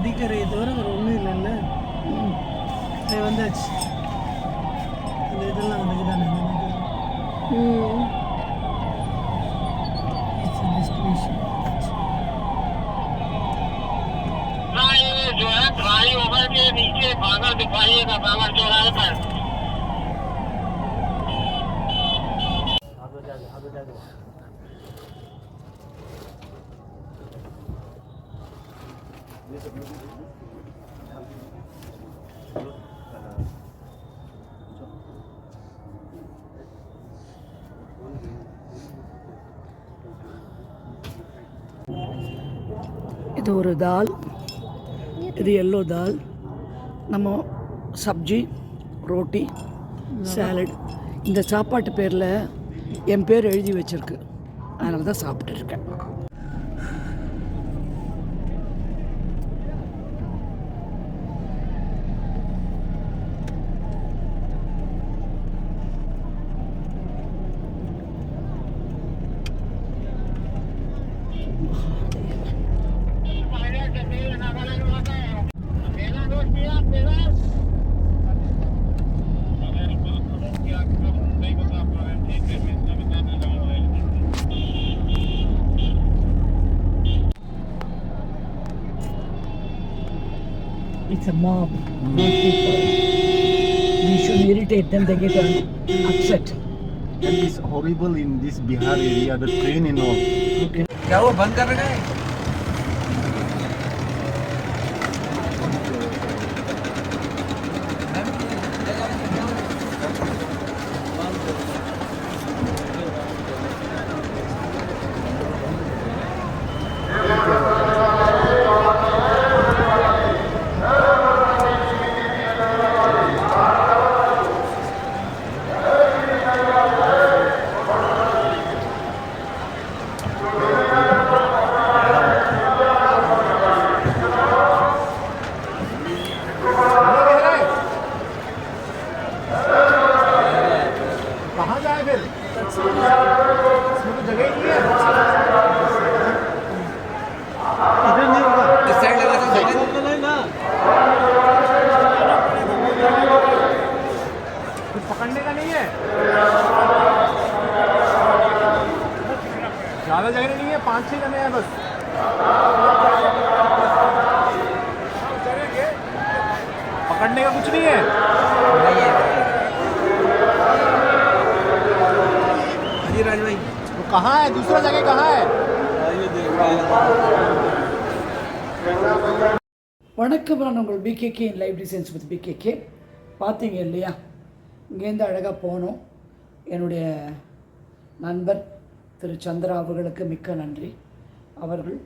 நதிக்கரையை தவிர வேறு ஒன்றும் இல்லைல்ல அது வந்தாச்சு அந்த இதெல்லாம் அதுக்கு தானே ம் டெஸ்டினேஷன் हाँ ये जो है फ्लाई ओवर के नीचे बांगर दिखाइएगा बांगर चौराहे पर இது ஒரு தால். இது எல்லோ தால். நம்ம சப்ஜி ரோட்டி சாலட் இந்த சாப்பாட்டு பேரில் என் பேர் எழுதி வச்சிருக்கு. அதனால தான் சாப்பிட்டுருக்கேன் It's a mob, not people. We should irritate them, they get upset. And it's horrible in this Bihar area, the train and all. क्या वो बंद कर रखा है है पाँच छह जने हैं बस पकड़ने का कुछ नहीं है जी राज भाई तो कहाँ है दूसरा जगह कहाँ है வணக்கம் நான் உங்கள் PKK in life designs with PKK பார்த்தீங்க இல்லையா இங்கேருந்து அழகாக போனோம் என்னுடைய நண்பர் திரு சந்திரா அவர்களுக்கு மிக்க நன்றி. அவர்கள்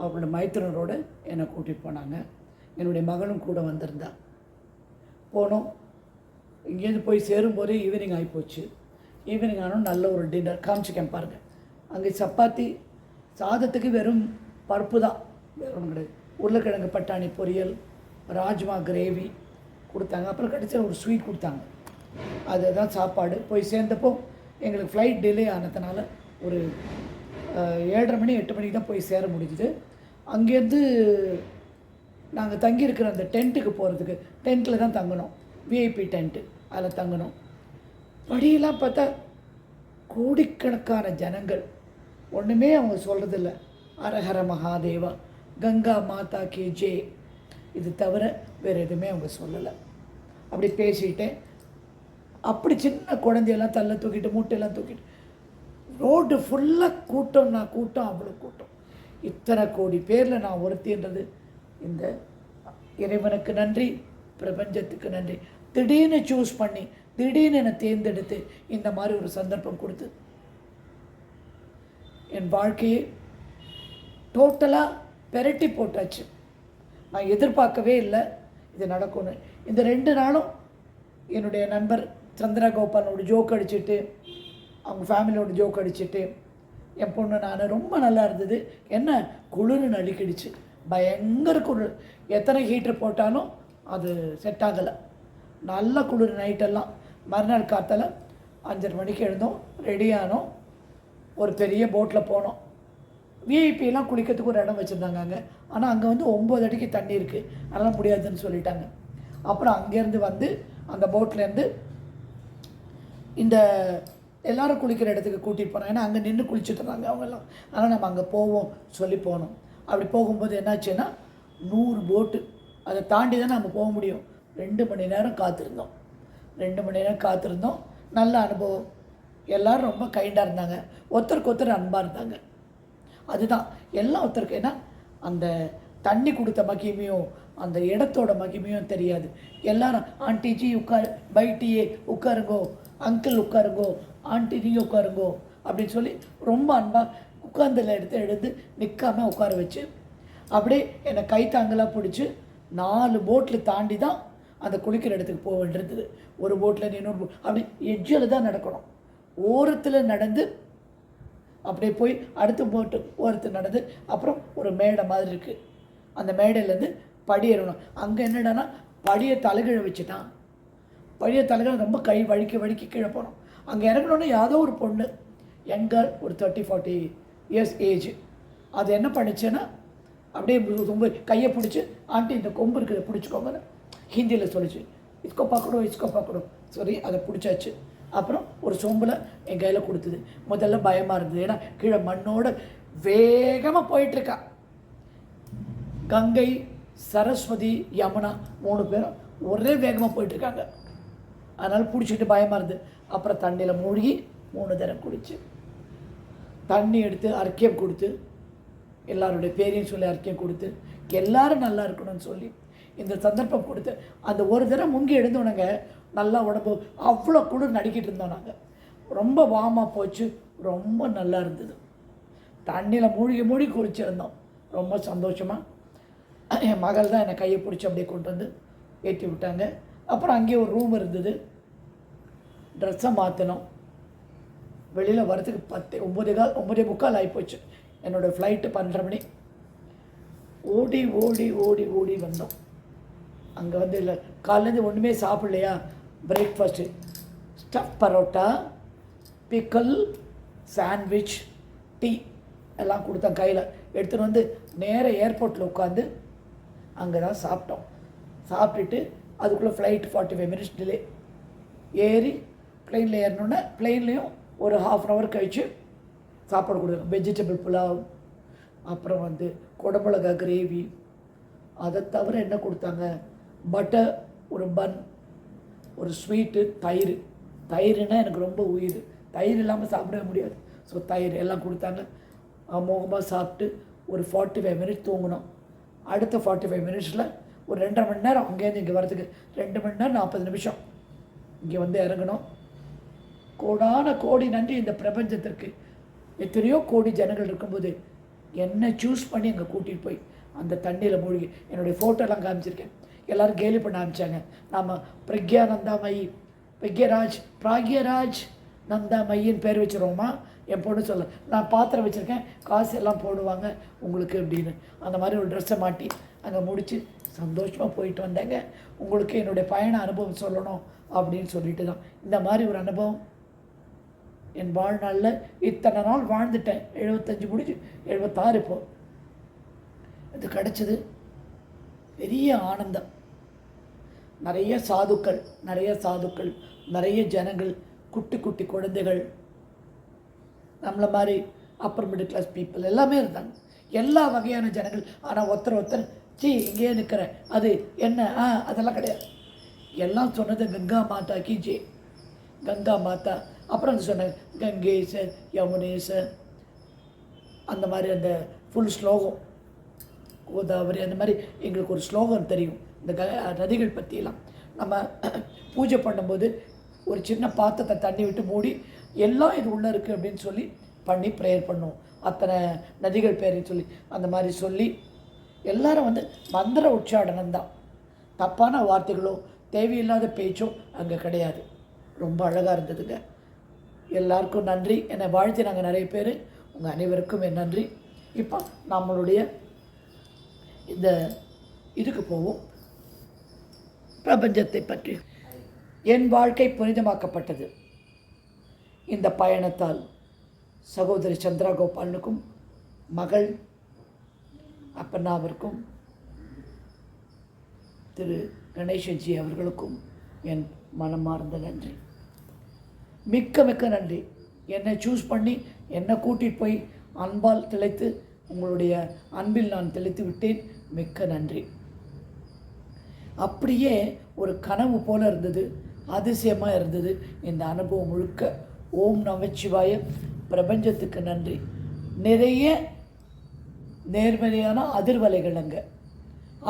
அவர்களோட மைத்திரனரோடு என்னை கூட்டிகிட்டு போனாங்க. என்னுடைய மகனும் கூட வந்திருந்தா. போனோம். இங்கேருந்து போய் சேரும்போதே ஈவினிங் ஆகிப்போச்சு ஈவினிங் ஆனால் நல்ல ஒரு டின்னர் காமிச்சிக்கேன் பாருங்கள் அங்கே சப்பாத்தி சாதத்துக்கு வெறும் பருப்பு தான். வேற ஒன்றும் கிடையாது. உருளைக்கிழங்கு பட்டாணி பொரியல் ராஜ்மா கிரேவி கொடுத்தாங்க. அப்புறம் கடைசியில் ஒரு ஸ்வீட் கொடுத்தாங்க. அதுதான் சாப்பாடு. போய் சேர்ந்தப்போ எங்களுக்கு ஃப்ளைட் டிலே ஆனதுனால ஒரு ஏழரை மணி எட்டு மணிக்கு தான் போய் சேர முடிஞ்சுது. அங்கேருந்து நாங்கள் தங்கியிருக்கிற அந்த டென்ட்டுக்கு போகிறதுக்கு டென்ட்டில் தான் தங்கினோம் விஐபி டென்ட்டு அதில் தங்கினோம் படியெல்லாம் பார்த்தா கோடிக்கணக்கான ஜனங்கள். ஒன்றுமே அவங்க சொல்கிறதில்ல அரஹர மகாதேவா கங்கா மாதா கே ஜே. இது தவிர வேறு எதுவுமே அவங்க சொல்லலை. அப்படி பேசிட்டேன். அப்படி சின்ன குழந்தையெல்லாம் தள்ள தூக்கிட்டு மூட்டையெல்லாம் தூக்கிட்டு ரோடு ஃபுல்லாக கூட்டம்னா கூட்டம் அவ்வளோ கூட்டம். இத்தனை கோடி பேரில் நான் ஒருத்தின்றது. இந்த இறைவனுக்கு நன்றி பிரபஞ்சத்துக்கு நன்றி. திடீர்னு சூஸ் பண்ணி திடீர்னு என்னை தேர்ந்தெடுத்து இந்த மாதிரி ஒரு சந்தர்ப்பம் கொடுத்து என் வாழ்க்கையை டோட்டலாக பெரட்டி போட்டாச்சு. நான் எதிர்பார்க்கவே இல்லை இது நடக்கும்னு. இந்த ரெண்டு நாளும் என்னுடைய நண்பர் சந்திரகோபாலனோட ஜோக் அடிச்சுட்டு அவங்க ஃபேமிலியோட ஜோக் அடிச்சுட்டு என் பொண்ணு நான் ரொம்ப நல்லா இருந்தது. என்ன? குளிர்னு நழுக்கிடுச்சு பயங்கர குளிர். எத்தனை ஹீட்டர் போட்டாலும் அது செட் ஆகலை. நல்ல குளிர் நைட்டெல்லாம் மறுநாள் காத்தால அஞ்சரை மணிக்கு எழுந்தோம். ரெடியானோம் ஒரு பெரிய போட்டில் போனோம். விஐபிலாம் குளிக்கிறதுக்கு ஒரு இடம் வச்சுருந்தாங்க அங்கே. ஆனால் அங்கே வந்து ஒம்பது அடிக்கு தண்ணி இருக்குது அதெல்லாம் முடியாதுன்னு சொல்லிட்டாங்க. அப்புறம் அங்கேருந்து வந்து அந்த போட்லேருந்து இந்த எல்லோரும் குளிக்கிற இடத்துக்கு கூட்டிகிட்டு போனோம் ஏன்னா அங்கே நின்று குளிச்சுட்டு இருந்தாங்க அவங்கெல்லாம். அதனால் நம்ம அங்கே போவோம் சொல்லி போனோம். அப்படி போகும்போது என்னாச்சுன்னா நூறு போட்டு அதை தாண்டி தான் நம்ம போக முடியும். ரெண்டு மணி நேரம் காத்திருந்தோம். ரெண்டு மணி நேரம் காத்திருந்தோம். நல்ல அனுபவம். எல்லோரும் ரொம்ப கைண்டாக இருந்தாங்க. ஒருத்தருக்கு ஒருத்தர் அன்பாக இருந்தாங்க. அதுதான். எல்லாம் ஒருத்தருக்கு ஏன்னா அந்த தண்ணி கொடுத்த மகிமையும் அந்த இடத்தோட மகிமையும் தெரியாது. எல்லாரும் ஆண்டி ஜி உட்கார் பைட்டியே உட்காருங்கோ அங்கிள் உட்காருங்கோ ஆண்டி நீ உட்காருங்கோ அப்படின்னு சொல்லி ரொம்ப அன்பாக உட்காந்துல எடுத்து எடுத்து நிற்காம உட்கார வச்சு அப்படியே என்னை கை தாங்கலாக பிடிச்சி நாலு போட்டில் தாண்டி தான் அந்த குளிக்கிற இடத்துக்கு போக வேண்டியிருந்தது ஒரு போட்டில் இன்னொரு boat அப்படி எட்ஜில் தான் நடக்கணும். ஓரத்தில் நடந்து அப்படியே போய் அடுத்த போட்டு ஓரத்தில் நடந்து அப்புறம் ஒரு மேடை மாதிரி இருக்குது அந்த மேடையிலேருந்து படி ஏறணும். அங்கே என்னடான்னா படியை தலைகீழ வச்சுட்டான். படியை தலைகீழ ரொம்ப கை வழுக்கி வழுக்கி கீழே போகிறோம் அங்கே இறங்கினோடனே யாதோ ஒரு பொண்ணு எங்கள் ஒரு தேர்ட்டி ஃபார்ட்டி இயர்ஸ் ஏஜ் அது என்ன பண்ணுச்சுன்னா அப்படியே ரொம்ப கையை பிடிச்சி ஆண்டி இந்த கொம்பு இருக்கிறத பிடிச்சிக்கோங்கன்னு ஹிந்தியில் சொல்லிச்சு. இஸ்கோ பார்க்கணும் இஸ்கோ பார்க்கணும் சரி அதை பிடிச்சாச்சு. அப்புறம் ஒரு சொம்பில் என் கையில் கொடுத்தது. முதல்ல பயமாக இருந்தது. ஏன்னா கீழே மண்ணோட வேகமாக போயிட்டுருக்கா. கங்கை சரஸ்வதி யமுனா மூணு பேரும் ஒரே வேகமாக போயிட்டுருக்காங்க. அதனால் பிடிச்சிட்டு பயமாக இருந்தது. அப்புறம் தண்ணியில் மூழ்கி மூணு தரம் குடிச்சு. தண்ணி எடுத்து அர்க்கியம் கொடுத்து எல்லாருடைய பேரையும் சொல்லி அர்க்கியம் கொடுத்து எல்லாரும் நல்லா இருக்கணும்னு சொல்லி இந்த சந்தர்ப்பம் கொடுத்து அந்த ஒரு தடவை முங்கி எழுந்தோனங்க நல்லா உடம்பு அவ்வளோ குளிர் நடிக்கிட்டு இருந்தோம் நாங்கள் ரொம்ப வாமாக போச்சு ரொம்ப நல்லா இருந்தது. தண்ணியில் மூழ்கி மூழ்கி குளிச்சிருந்தோம். ரொம்ப சந்தோஷமாக என் மகள் தான் என்னை கையை பிடிச்சி அப்படியே கொண்டு வந்து ஏற்றி விட்டாங்க. அப்புறம் அங்கேயே ஒரு ரூம் இருந்தது. ட்ரெஸ்ஸை மாற்றினோம் வெளியில் வரத்துக்கு பத்து ஒம்பது கால் ஒம்பதே முக்கால் ஆகிப்போச்சு என்னோடய ஃப்ளைட்டு பன்னெண்டரை மணி. ஓடி ஓடி ஓடி ஓடி வந்தோம். அங்கே வந்து இல்லை காலையிலேருந்து ஒன்றுமே சாப்பிட்லையா? Breakfast stuff parotta pickle sandwich tea எல்லாம் கொடுத்தேன் கையில். எடுத்துகிட்டு வந்து நேராக ஏர்போர்ட்டில் உட்காந்து அங்கே தான் சாப்பிட்டோம். சாப்பிட்டுட்டு அதுக்குள்ளே flight forty five minutes delay ஏறி பிளெயினில் ஏறினோன்னே பிளெயின்லேயும் ஒரு ஹாஃப் அன் ஹவர் கழித்து சாப்பாடு கொடுக்கணும். வெஜிடபிள் புலாவ் அப்புறம் வந்து குடமிளகா கிரேவி அதை தவிர என்ன கொடுத்தாங்க? பட்டர் ஒரு பன் ஒரு ஸ்வீட்டு தயிர். தயிர்னால் எனக்கு ரொம்ப உயிர். தயிர் இல்லாமல் சாப்பிடவே முடியாது. ஸோ தயிர் எல்லாம் கொடுத்தாங்க. அமோகமாக சாப்பிட்டு ஒரு ஃபார்ட்டி ஃபைவ் மினிட்ஸ் தூங்கினோம். அடுத்த ஃபார்ட்டி ஃபைவ் மினிட்ஸில் ஒரு ரெண்டரை மணி நேரம் அங்கேருந்து இங்கே வரதுக்கு ரெண்டு மணி நேரம் நாற்பது நிமிஷம். இங்கே வந்து இறங்கணும் கோடான கோடி நன்றி இந்த பிரபஞ்சத்திற்கு. எத்தனையோ கோடி ஜனங்கள் இருக்கும்போது என்னை சூஸ் பண்ணி அங்கே கூட்டிகிட்டு போய் அந்த தண்ணியில் மூழ்கி என்னுடைய ஃபோட்டோலாம் காமிச்சிருக்கேன். எல்லோரும் கேலி பண்ண ஆரம்பிச்சாங்க. நாம் பிரக்யானந்தாமயி பிரக்யராஜ் பிராக்யராஜ் நந்தாமயின்னு பேர் வச்சுருவோமா? என் பொண்ணு சொல்ல நான் பாத்திரம் வச்சுருக்கேன் காசு எல்லாம் போடுவாங்க உங்களுக்கு அப்படின்னு. அந்த மாதிரி ஒரு ட்ரெஸ்ஸை மாட்டி அங்கே முடித்து சந்தோஷமாக போயிட்டு வந்தேங்க. உங்களுக்கு என்னுடைய பயண அனுபவம் சொல்லணும் அப்படின்னு சொல்லிட்டு தான் இந்த மாதிரி ஒரு அனுபவம் என் வாழ்நாளில் இத்தனை நாள் வாழ்ந்துட்டேன். எழுபத்தஞ்சு முடிஞ்சு எழுபத்தாறு இப்போ. இது கிடச்சிது. பெரிய ஆனந்தம். நிறைய சாதுக்கள் நிறைய சாதுக்கள் நிறைய ஜனங்கள் குட்டி குட்டி குழந்தைகள் நம்மளை மாதிரி அப்பர் மிடில் கிளாஸ் பீப்புள் எல்லாமே இருந்தாங்க. எல்லா வகையான ஜனங்கள். ஆனால் ஒருத்தர் ஒருத்தர் சி இங்கேயே நிற்கிறேன் அது என்ன? ஆ அதெல்லாம் கிடையாது. எல்லாம் சொன்னது கங்கா மாதா கி ஜே. கங்கா மாதா அப்புறம் அது சொன்னாங்க கங்கேச யமுனேச அந்த மாதிரி அந்த ஃபுல் ஸ்லோகம் கோதாவரி அந்த மாதிரி எங்களுக்கு ஒரு ஸ்லோகம் தெரியும். இந்த க நதிகள் பற்றியெல்லாம் நம்ம பூஜை பண்ணும்போது ஒரு சின்ன பாத்திரத்தை தண்ணி விட்டு மூடி எல்லாம் இது உள்ளே இருக்குது அப்படின்னு சொல்லி பண்ணி ப்ரேயர் பண்ணுவோம். அத்தனை நதிகள் பேரையும் சொல்லி அந்த மாதிரி சொல்லி எல்லாரும் வந்து மந்திர உச்சாடனம் தான். தப்பான வார்த்தைகளோ தேவையில்லாத பேச்சோ அங்கே கிடையாது. ரொம்ப அழகாக இருந்ததுங்க. எல்லாருக்கும் நன்றி. என்னை வாழ்த்தி நாங்கள் நிறைய பேர். உங்கள் அனைவருக்கும் என் நன்றி. இப்போ நம்மளுடைய இந்த இதுக்கு போவோம். பிரபஞ்சத்தை பற்றி. என் வாழ்க்கை புனிதமாக்கப்பட்டது. இந்த பயணத்தால் சகோதரி சந்திரா கோபாலனுக்கும் மகள் அப்பண்ணாவிற்கும் திரு கணேஷன்ஜி அவர்களுக்கும் என் மனமார்ந்த நன்றி. மிக்க மிக்க நன்றி. என்னை சூஸ் பண்ணி என்னை கூட்டிகிட்டு போய் அன்பால் திளைத்து உங்களுடைய அன்பில் நான் தெளித்து விட்டேன். மிக்க நன்றி. அப்படியே ஒரு கனவு போல இருந்தது அதிசயமாக இருந்தது. இந்த அனுபவம் முழுக்க ஓம் நமச்சிவாய பிரபஞ்சத்துக்கு நன்றி. நிறைய நேர்மறையான அதிர்வலைகள் அங்கே.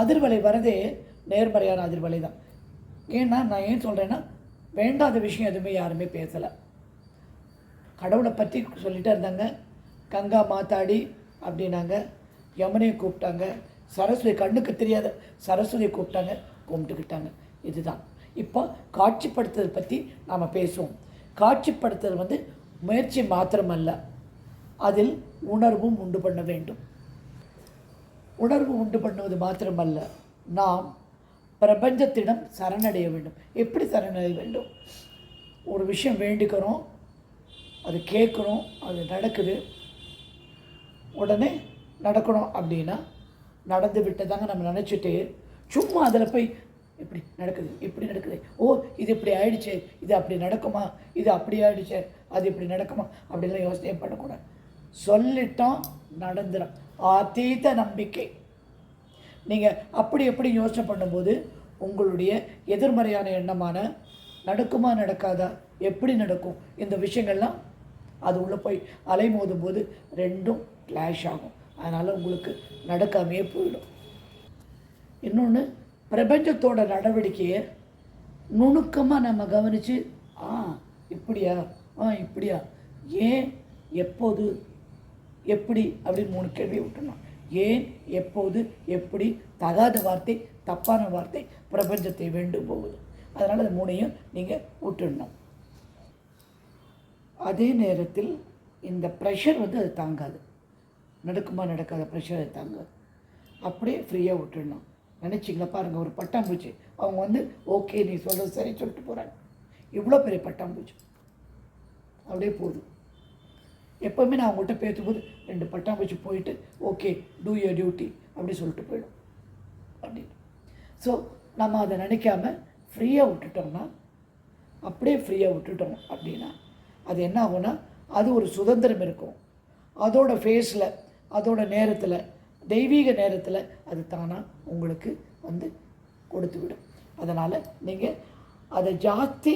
அதிர்வலை வரதே நேர்மறையான அதிர்வலை தான் ஏன்னா நான் ஏன் சொல்கிறேன்னா வேண்டாத விஷயம் எதுவுமே யாருமே பேசலை. கடவுளை பற்றி சொல்லிகிட்டே இருந்தாங்க. கங்கா மாத்தாடி அப்படின்னாங்க. யமுனையை கூப்பிட்டாங்க. சரஸ்வதி கண்ணுக்கு தெரியாத சரஸ்வதியை கூப்பிட்டாங்க. கும்பிட்டுக்கிட்டாங்க. இதுதான். இப்போ காட்சிப்படுத்துதல் பற்றி நாம் பேசுவோம். காட்சிப்படுத்துதல் வந்து முயற்சி மாத்திரமல்ல. அதில் உணர்வும் உண்டு பண்ண வேண்டும். உணர்வு உண்டு பண்ணுவது மாத்திரமல்ல. நாம் பிரபஞ்சத்திடம் சரணடைய வேண்டும். எப்படி சரணடைய வேண்டும்? ஒரு விஷயம் வேண்டிக்கிறோம் அது கேட்குறோம் அது நடக்குது. உடனே நடக்கணும் அப்படின்னா நடந்து விட்டதாங்க நம்ம நினச்சிட்டு சும்மா அதில் போய் இப்படி நடக்குது இப்படி நடக்குது. ஓ இது இப்படி ஆயிடுச்சு இது அப்படி நடக்குமா இது அப்படி ஆயிடுச்சு அது இப்படி நடக்குமா அப்படிலாம் யோசனை பண்ணக்கூடாது. சொல்லிட்டோம் நடந்துடும் ஆத்தீத நம்பிக்கை. நீங்கள் அப்படி எப்படி யோசனை பண்ணும்போது உங்களுடைய எதிர்மறையான எண்ணமான நடக்குமா நடக்காதா எப்படி நடக்கும் இந்த விஷயங்கள்லாம் அது உள்ளே போய் அலைமோதும் போது ரெண்டும் கிளாஷ் ஆகும். அதனால் உங்களுக்கு நடக்காமையே போயிடும். இன்னொன்று பிரபஞ்சத்தோட நடவடிக்கையை நுணுக்கமாக நம்ம கவனித்து ஆ இப்படியா? ஆ இப்படியா? ஏன்? எப்போது? எப்படி? அப்படின்னு மூணு கேள்வி விட்டணும் ஏன் எப்போது எப்படி தகாத வார்த்தை தப்பான வார்த்தை பிரபஞ்சத்தை வேண்டும் போகுது. அதனால் அது மூணையும் நீங்கள் விட்டுடணும் அதே நேரத்தில் இந்த ப்ரெஷர் வந்து அது தாங்காது. நடக்குமா நடக்காத ப்ரெஷர் அது தாங்காது. அப்படியே ஃப்ரீயாக விட்டுடணும் நினச்சிங்களா பாருங்கள் ஒரு பட்டாம்பூச்சி. அவங்க வந்து ஓகே நீ சொல்கிறது சரி சொல்லிட்டு போகிறாங்க இவ்வளோ பெரிய பட்டாம்பூச்சி. அப்படியே போதும் எப்போவுமே நான் அவங்கள்ட்ட பேசும்போது ரெண்டு பட்டாம்பூச்சி போயிட்டு ஓகே டூ யர் டியூட்டி அப்படி சொல்லிட்டு போயிடும். அப்படின்னு ஸோ நம்ம அதை நினைக்காம ஃப்ரீயாக விட்டுட்டோம்னா அப்படியே ஃப்ரீயாக விட்டுட்டோம் அப்படின்னா அது என்ன ஆகும்னா அது ஒரு சுதந்திரம் இருக்கும். அதோட ஃபேஸில் அதோட நேரத்தில் தெய்வீக நேரத்தில் அது தானாக உங்களுக்கு வந்து கொடுத்து விடும் அதனால் நீங்கள் அதை ஜாஸ்தி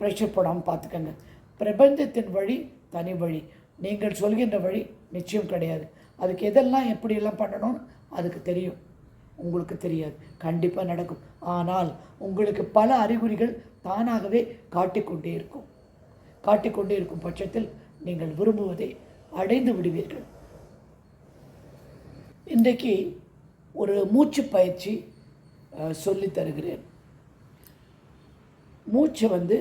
ப்ரெஷர் போடாமல் பார்த்துக்கங்க. பிரபஞ்சத்தின் வழி தனி வழி. நீங்கள் சொல்கின்ற வழி நிச்சயம் கிடையாது. அதுக்கு எதெல்லாம் எப்படியெல்லாம் பண்ணணும்னு அதுக்கு தெரியும். உங்களுக்கு தெரியாது. கண்டிப்பாக நடக்கும். ஆனால் உங்களுக்கு பல அறிகுறிகள் தானாகவே காட்டிக்கொண்டே இருக்கும். காட்டிக்கொண்டே இருக்கும் பட்சத்தில் நீங்கள் விரும்புவதை அடைந்து விடுவீர்கள். இன்றைக்கு ஒரு மூச்சு பயிற்சி சொல்லி சொல்லித் தருகிறேன். மூச்சை வந்து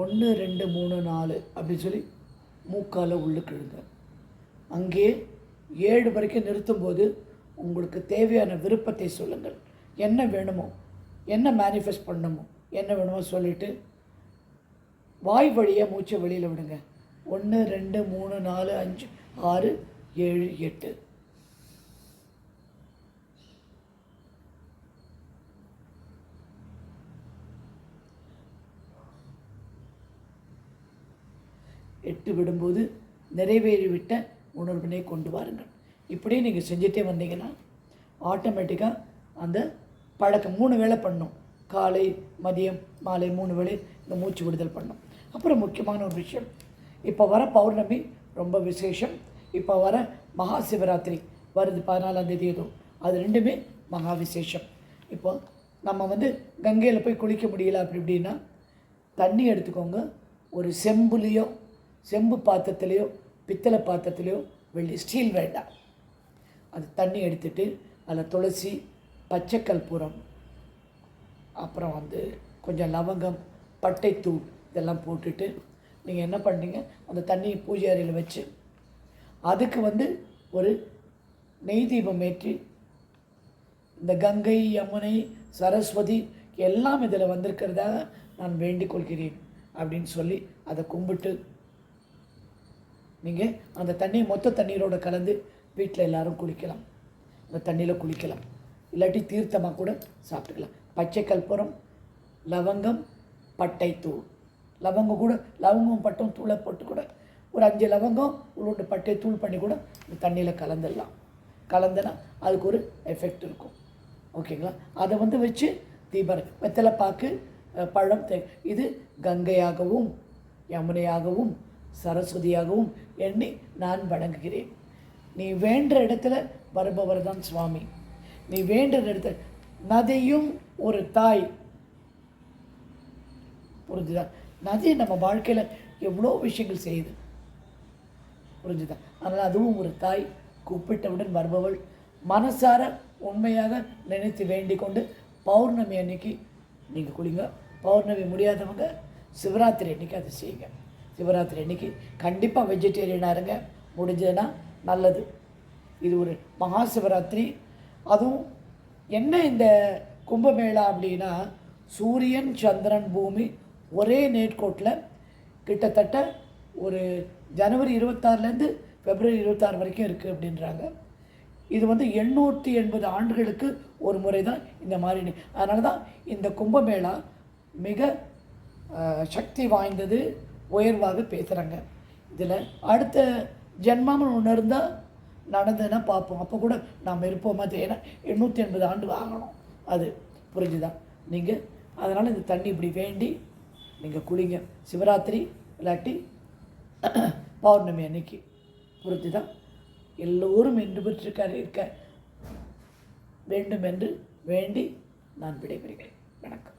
ஒன்று ரெண்டு மூணு நாலு அப்படின்னு சொல்லி மூக்கால் உள்ளுக்கு இழுங்க அங்கே ஏழு வரைக்கும் நிறுத்தும்போது உங்களுக்கு தேவையான விருப்பத்தை சொல்லுங்கள். என்ன வேணுமோ என்ன மேனிஃபெஸ்ட் பண்ணணுமோ என்ன வேணுமோ சொல்லிவிட்டு வாய் வழியாக மூச்சை வெளியில் விடுங்க. ஒன்று ரெண்டு மூணு நாலு அஞ்சு ஆறு ஏழு எட்டு. எட்டு விடும்போது நிறைவேறிவிட்ட உணர்வினை கொண்டு வாருங்கள். இப்படியே நீங்கள் செஞ்சுட்டே வந்தீங்கன்னா ஆட்டோமேட்டிக்காக அந்த பழக்கம் மூணு வேளை பண்ணும். காலை மதியம் மாலை மூணு வேளை இந்த மூச்சு விடுதல் பண்ணும். அப்புறம் முக்கியமான ஒரு விஷயம் இப்போ வர பௌர்ணமி ரொம்ப விசேஷம். இப்போ வர மகா சிவராத்திரி வருது பதினாலாம் தேதி எதுவும் அது ரெண்டுமே மகா விசேஷம் இப்போ நம்ம வந்து கங்கையில் போய் குளிக்க முடியல அப்படி இப்படின்னா தண்ணி எடுத்துக்கோங்க. ஒரு செம்புலேயோ செம்பு பாத்திரத்துலேயோ பித்தளை பாத்திரத்துலேயோ வெள்ளி ஸ்டீல் வேண்டாம். அது தண்ணி எடுத்துட்டு அதில் துளசி பச்சை கற்பூரம் அப்புறம் வந்து கொஞ்சம் லவங்கம் பட்டைத்தூள் இதெல்லாம் போட்டுட்டு நீங்கள் என்ன பண்ணீங்க? அந்த தண்ணியை பூஜை அறையில் வச்சு அதுக்கு வந்து ஒரு நெய் தீபம் ஏற்றி இந்த கங்கை யமுனை சரஸ்வதி எல்லாம் இதில் வந்திருக்கிறதாக நான் வேண்டிக் கொள்கிறேன் அப்படின்னு சொல்லி அதை கும்பிட்டு நீங்கள் அந்த தண்ணியை மொத்த தண்ணீரோடு கலந்து வீட்டில் எல்லாரும் குளிக்கலாம். அந்த தண்ணியில் குளிக்கலாம். இல்லாட்டி தீர்த்தமாக கூட சாப்பிட்டுக்கலாம். பச்சை கற்பூரம் லவங்கம் பட்டை தூள். லவங்கம் கூட லவங்கம் பட்டம் தூளை போட்டு கூட ஒரு அஞ்சு லவங்கம் உள்ள பட்டை தூள் பண்ணி கூட இந்த தண்ணியில் கலந்துடலாம். கலந்தனா அதுக்கு ஒரு எஃபெக்ட் இருக்கும். ஓகேங்களா அதை வந்து வச்சு தீபம் வெத்தலை பாக்கு பழம் தே இது கங்கையாகவும் யமுனையாகவும் சரஸ்வதியாகவும் எண்ணி நான் வணங்குகிறேன். நீ வேண்ட இடத்துல வருபவர் தான் சுவாமி. நீ வேண்ட இடத்துல நதியும் ஒரு தாய். புரிஞ்சுதா? நதி நம்ம வாழ்க்கையில் எவ்வளோ விஷயங்கள் செய்யுது. புரிஞ்சுதா? அதனால் அதுவும் ஒரு தாய் கூப்பிட்டவுடன் வருபவள் மனசார உண்மையாக நினைத்து வேண்டிக் கொண்டு பௌர்ணமி அன்னைக்கு நீங்கள் குளிங்க. பௌர்ணமி முடியாதவங்க சிவராத்திரி அன்னைக்கு அதை செய்யுங்க. சிவராத்திரி அன்னைக்கு கண்டிப்பாக வெஜிடேரியனாக இருங்க. முடிஞ்சதுன்னா நல்லது. இது ஒரு மகா சிவராத்திரி. அதுவும் என்ன இந்த கும்பமேளா அப்படின்னா சூரியன் சந்திரன் பூமி ஒரே நேர்கோட்டில் கிட்டத்தட்ட ஒரு ஜனவரி இருபத்தாறுலேருந்து பிப்ரவரி இருபத்தாறு வரைக்கும் இருக்குது அப்படின்றாங்க. இது வந்து எண்ணூற்றி எண்பது ஆண்டுகளுக்கு ஒரு முறை தான் இந்த மாதிரி அதனால தான் இந்த கும்பமேளா மிக சக்தி வாய்ந்தது. உயர்வாக பேசுகிறாங்க இதில் அடுத்த ஜென்மம் ஒன்று இருந்தால் நடந்ததுன்னா பார்ப்போம். அப்போ கூட நாம் இருப்போமா ஏன்னா எண்ணூற்றி எண்பது ஆண்டு ஆகணும். அது புரிஞ்சுதான் நீங்கள் அதனால் இந்த தண்ணி இப்படி வேண்டி நீங்கள் குளிங்க. சிவராத்திரி இல்லாட்டி பௌர்ணமி அன்னைக்கு. புரிஞ்சுதா? எல்லோரும் என்று பெற்றிருக்கார் இருக்க வேண்டும் என்று வேண்டி நான் விடைபெறுகிறேன். வணக்கம்.